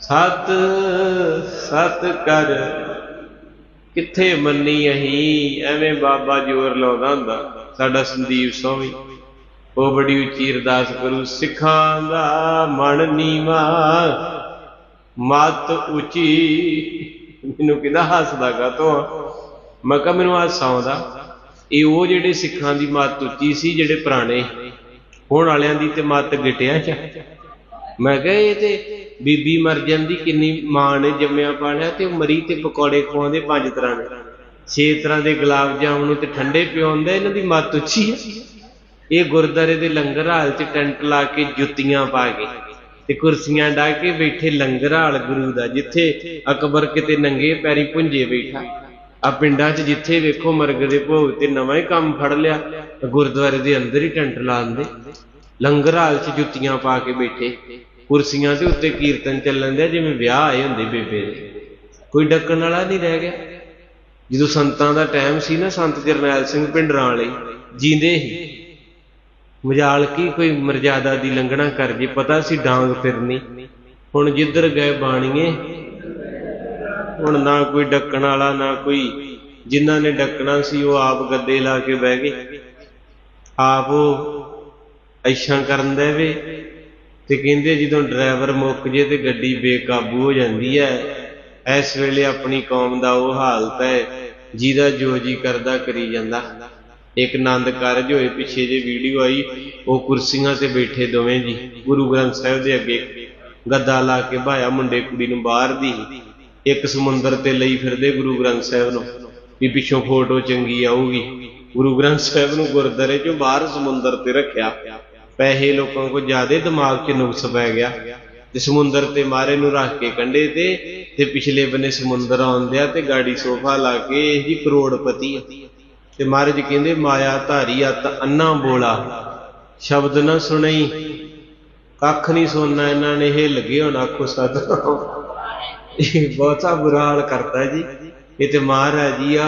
ਸਤ ਸਤ ਕਰ। ਕਿੱਥੇ ਮੰਨੀ ਅਹੀਂ? ਐਵੇਂ ਬਾਬਾ ਜੋਰ ਲਾਉਂਦਾ ਹੁੰਦਾ। ਸਾਡਾ ਸੰਦੀਪ ਸੋਹੀ ਉਹ ਬੜੀ ਉੱਚੀ ਅਰਦਾਸ ਕਰੂ, ਸਿੱਖਾਂ ਦਾ ਮਨ ਨੀਵਾ, ਮਤ ਉੱਚੀ। ਮੈਨੂੰ ਕਿਹਦਾ, ਹੱਸਦਾ ਕਾ ਤੋ ਮੈਂ ਕਿਹਾ, ਮੈਨੂੰ ਹਾਸਾ ਆਉਂਦਾ ਇਹ ਉਹ ਜਿਹੜੇ ਸਿੱਖਾਂ ਦੀ ਮਤ ਉੱਚੀ ਸੀ, ਜਿਹੜੇ ਪੁਰਾਣੇ, ਹੁਣ ਵਾਲਿਆਂ ਦੀ ਤੇ ਮਤ ਗਿਟਿਆ ਚ ਮੈਂ ਕਿਹਾ, ਇਹ ਤੇ ਬੀਬੀ ਮਰ ਜਾਂਦੀ, ਕਿੰਨੀ ਮਾਂ ਨੇ ਜੰਮਿਆ ਪਾਲਿਆ ਤੇ ਮਰੀ ਤੇ ਪਕੌੜੇ ਖਵਾਉਂਦੇ ਪੰਜ ਤਰ੍ਹਾਂ ਦੇ। ਛੇ ਤਰ੍ਹਾਂ ਦੇ ਗੁਲਾਬ ਜਾਮਨ ਤੇ ਠੰਡੇ ਪਿਆਉਂਦੇ ਇਹਨਾਂ ਦੀ ਮੱਤ ਉੱਚੀ ਹੈ। ਇਹ ਗੁਰਦਾਰੇ ਦੇ ਲੰਗਰ ਹਾਲ 'ਚ ਟੈਂਟ ਲਾ ਕੇ ਜੁੱਤੀਆਂ ਪਾ ਕੇ ਤੇ ਕੁਰਸੀਆਂ ਢਾ ਕੇ ਬੈਠੇ ਲੰਗਰ ਹਾਲ ਗੁਰੂ ਦਾ, ਜਿੱਥੇ ਅਕਬਰ ਕਿਤੇ ਨੰਗੇ ਪੈਰੀ ਪੁੰਜੇ ਬੈਠਾ। ਆ ਪਿੰਡਾਂ 'ਚ ਜਿੱਥੇ ਵੇਖੋ ਮਰਗ ਦੇ ਭੋਗ ਤੇ ਨਵਾਂ ਹੀ ਕੰਮ ਫੜ ਲਿਆ ਗੁਰਦੁਆਰੇ ਦੇ ਅੰਦਰ ਹੀ ਟੈਂਟ ਲਾ ਦਿੰਦੇ। ਲੰਗਰ ਹਾਲ 'ਚ ਜੁੱਤੀਆਂ ਪਾ ਕੇ ਬੈਠੇ। ਕੁਰਸੀਆਂ ਦੇ ਉੱਤੇ ਕੀਰਤਨ ਚੱਲਣ ਦਿਆ, ਜਿਵੇਂ ਵਿਆਹ ਆਏ ਹੁੰਦੇ ਬੇਬੇ ਦੇ। ਕੋਈ ਡੱਕਣ ਵਾਲਾ ਨਹੀਂ ਰਹਿ ਗਿਆ। ਜਦੋਂ ਸੰਤਾਂ ਦਾ ਟਾਈਮ ਸੀ ਨਾ, ਸੰਤ ਜਰਨੈਲ ਸਿੰਘ ਪਿੰਡਰਾਂ ਵਾਲੇ, ਜੀਂਦੇ ਹੀ ਮਜਾਲ ਕੀ ਕੋਈ ਮਰਜ਼ਾਦਾ ਦੀ ਲੰਘਣਾ ਕਰ ਜੇ, ਪਤਾ ਸੀ ਡਾਂਗ ਫਿਰਨੀ। ਹੁਣ ਜਿੱਧਰ ਗਏ ਬਾਣੀਏ, ਹੁਣ ਨਾ ਕੋਈ ਡੱਕਣ ਵਾਲਾ, ਨਾ ਕੋਈ ਜਿਨ੍ਹਾਂ ਨੇ ਡੱਕਣਾ ਸੀ, ਉਹ ਆਪ ਗੱਦੇ ਲਾ ਕੇ ਬਹਿ ਗਏ। ਆਪ ਉਹ ਐਸ਼ਾਂ ਕਰਨ ਦੇਵੇ ਤੇ ਕਹਿੰਦੇ ਜਦੋਂ ਡਰਾਈਵਰ ਮੁੱਕ ਜੇ ਤੇ ਗੱਡੀ ਬੇਕਾਬੂ ਹੋ ਜਾਂਦੀ ਹੈ, ਇਸ ਵੇਲੇ ਆਪਣੀ ਕੌਮ ਦਾ ਉਹ ਹਾਲਤ ਹੈ ਜਿਹਦਾ ਜੋ ਜੀ ਕਰਦਾ ਕਰੀ ਜਾਂਦਾ। ਇੱਕ ਆਨੰਦ ਕਾਰਜ ਹੋਏ, ਪਿੱਛੇ ਜੇ ਵੀਡੀਓ ਆਈ, ਉਹ ਕੁਰਸੀਆਂ ਤੇ ਬੈਠੇ ਦੋਵੇਂ ਜੀ, ਗੁਰੂ ਗ੍ਰੰਥ ਸਾਹਿਬ ਦੇ ਅੱਗੇ ਗੱਦਾ ਲਾ ਕੇ ਭਾਇਆ ਮੁੰਡੇ ਕੁੜੀ ਨੂੰ ਬਾਹਰ ਦੀ, ਇੱਕ ਸਮੁੰਦਰ ਤੇ ਲਈ ਫਿਰਦੇ ਗੁਰੂ ਗ੍ਰੰਥ ਸਾਹਿਬ ਨੂੰ, ਵੀ ਪਿੱਛੋਂ ਫੋਟੋ ਚੰਗੀ ਆਊਗੀ। ਗੁਰੂ ਗ੍ਰੰਥ ਸਾਹਿਬ ਨੂੰ ਗੁਰਦਾਰੇ ਚੋਂ ਬਾਹਰ ਸਮੁੰਦਰ ਤੇ ਰੱਖਿਆ। ਪੈਸੇ ਲੋਕਾਂ ਕੋ ਜ਼ਿਆਦੇ ਦਿਮਾਗ 'ਚ ਨੁਕਸ ਪੈ ਗਿਆ। ਤੇ ਸਮੁੰਦਰ ਤੇ ਮਾਰੇ ਨੂੰ ਰੱਖ ਕੇ ਕੰਡੇ ਤੇ ਤੇ ਪਿਛਲੇ ਬੰਨੇ ਸਮੁੰਦਰ ਆਉਂਦਿਆ ਤੇ ਗਾੜੀ ਸੋਫਾ ਲਾ ਕੇ ਇਹ ਜੀ ਕਰੋੜਪਤੀ ਤੇ ਮਹਾਰਾਜ ਕਹਿੰਦੇ, ਮਾਇਆ ਧਾਰੀ ਅਤ ਅੰਨਾ ਬੋਲਾ। ਸ਼ਬਦ ਨਾ ਸੁਣਈ, ਕੱਖ ਨਹੀਂ ਸੁਣਨਾ ਇਹਨਾਂ ਨੇ, ਇਹ ਲੱਗੇ ਹੁਣ ਆਖੋ ਸਦ ਇਹ ਬਹੁਤਾ ਬੁਰਾ ਹਾਲ ਕਰਤਾ ਜੀ। ਇਹ ਤੇ ਮਹਾਰਾਜ ਜੀ ਆ